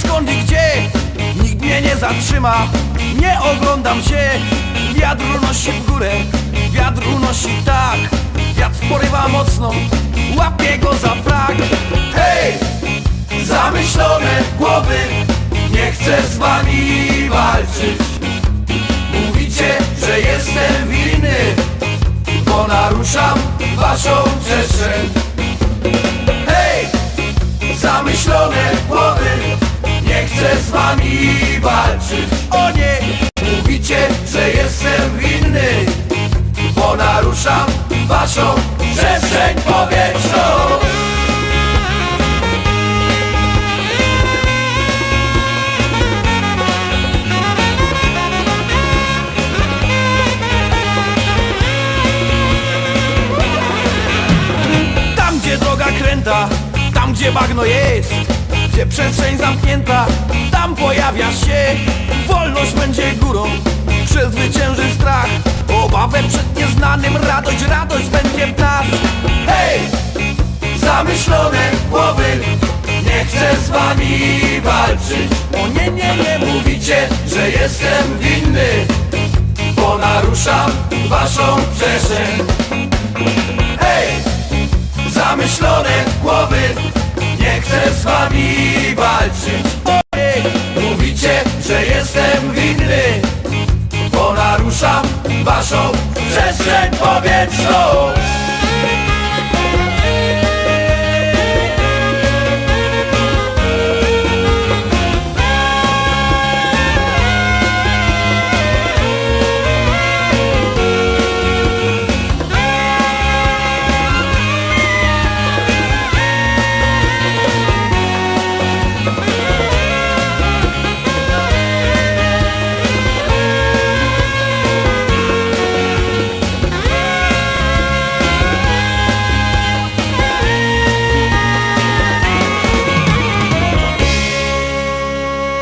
skąd i gdzie. Nikt mnie nie zatrzyma Nie oglądam się. Wiatr unosi w górę Wiatr unosi tak. Wiatr porywa mocno Łapie go za frak Hej! Zamyślone głowy Nie chcę z wami walczyć. Walczyć O nie! Mówicie, że jestem winny Bo naruszam waszą przestrzeń powietrzną Tam gdzie droga kręta, tam gdzie bagno jest Gdzie przestrzeń zamknięta, tam pojawia się Wolność będzie górą, przezwycięży strach. Obawę przed nieznanym, radość, radość będzie w nas. Hej! Zamyślone głowy, nie chcę z wami walczyć. O nie, nie, nie mówicie, że jestem winny Bo naruszam waszą przestrzeń. Hej! zamyślone głowy Nie chcę z wami walczyć Waszą przestrzeń powietrzną